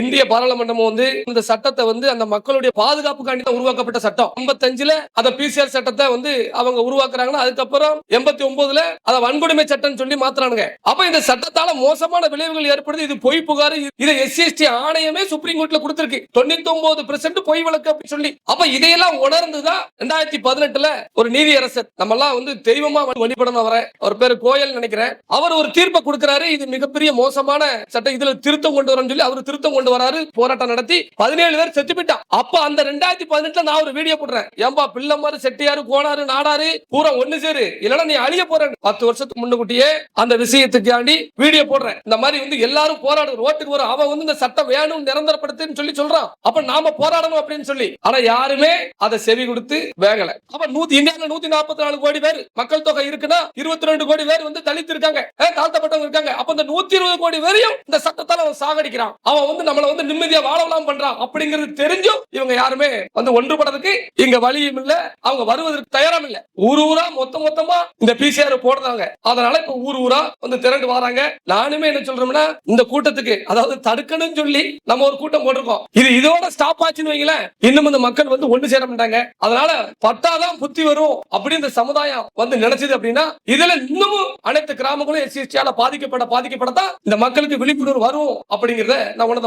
இந்திய பாராளுமன்றமும் வந்து இந்த சட்டத்தை வந்து அந்த மக்களுடைய பாதுகாப்புக்காண்டி தான் உருவாக்கப்பட்ட சட்டம். 55 அந்த பிசிஆர் சட்டத்தை வந்து அவங்க உருவாக்குறாங்கன்னா அதுக்கப்புறம் எண்பத்தி ஒன்பதுல அதை வன்கொடுமை சட்டம் சொல்லி மாத்துறானுங்க. அப்ப இந்த சட்டத்தால மோசமான விளைவுகள் ஏற்படுது. இது பொய் புகார். இதை எஸ்சிஎஸ்டி ஆணையமே சுப்ரீம் கோர்ட்ல கொடுத்திருக்கு. தொண்ணூத்தி ஒன்பது பொய் வழக்கு அப்படின்னு சொல்லி. அப்ப இதையெல்லாம் உணர்ந்துதான் ரெண்டாயிரத்தி பதினெட்டுல ஒரு நீதியரசர் நம்ம எல்லாம் வந்து தெய்வமா வழிபடணும் அவரை. அவர் பேரு கோயல் நினைக்கிறேன். அவர் ஒரு தீர்ப்பை கொடுக்கிறாரு. இது மிகப்பெரிய மோசமான சட்டம். இதுல திருத்தம் கொண்டு வரணும்னு சொல்லி அவர் திருத்தம் கொண்டு வராரு. போராட்டம் நடத்தி பதினேழு பேர் செத்து போயிட்டான். அப்ப அந்த ரெண்டாயிரத்தி பதினெட்டுல நான் ஒரு வீடியோ போடுறேன். ஏம்பா பிள்ளமாரு செட்டியாரு கோனாரு நாடாரு பூரா ஒண்ணு சேரு. இல்லைன்னா நீ அழிய போற பத்து வருஷத்துக்கு முன்னுக்குட்டியே அந்த விஷயத்துக்காண்டி வீடியோ போடுறேன். இந்த மாதிரி வந்து எல்லாரும் போராடுற ரோட்டுக்கு வரும். அவன் வந்து இந்த சட்டம் வேணும் நிரந்தரப்படுத்துன்னு சொல்லி சொல்றான். அப்ப நாம போராடணும் அப்படின்னு சொல்லி. ஆனா யாருமே அதை செவி கொடுத்து வேகல. அப்ப நூத்தி இந்தியாவுல நூத்தி நாற்பத்தி நாலு கோடி பேர் மக்கள் தொகை இருக்குன்னா இருபத்தி ரெண்டு கோடி பேர் வந்து தலித்து இருக்காங்க. தாழ்த்தப்பட்டவங்க இருக்காங்க? அப்ப இந்த நூத்தி இருபது கோடி பேரையும் இந்த சட்டத்தால் அவன் சாகடிக்கிறான். அவன் வந்து நம்மளை வந்து நிம்மதியா வாழலாம் பண்றான் அப்படிங்கிறது தெரிஞ்சும் இவங்க யாருமே வந்து ஒன்றுபடுறதுக்கு இங்க வழியும் இல்ல. அவங்க வருவதற்கு தயாரம் இல்ல. ஊர் ஊரா மொத்த மொத்தமா இந்த பிசிஆர் போடுறாங்க. அதனால இப்ப ஊர் ஊரா வந்து திரண்டு வராங்க. நானுமே என்ன சொல்றோம்னா இந்த கூட்டத்துக்கு அதாவது தடுக்கணும்னு சொல்லி நம்ம ஒரு கூட்டம் போட்டிருக்கோம். இது இதோட ஸ்டாப் ஆச்சுன்னு வைங்களேன் இன்னும் இந்த மக்கள் வந்து ஒன்று சேர மாட்டாங்க. அதனால பட்டாதான் புத்தி வரும் அப்படின்னு இந்த சமுதாயம் வந்து நினைச்சது அப்படின்னா இதுல இன்னமும் அனைத்து கிராமங்களும் எஸ்சிஎஸ்டியால பாதிக்கப்பட பாதிக்கப்படத்தான் இந்த மக்களுக்கு விழிப்புணர்வு வரும் அப்படிங்கறத நான் உணர்ந்த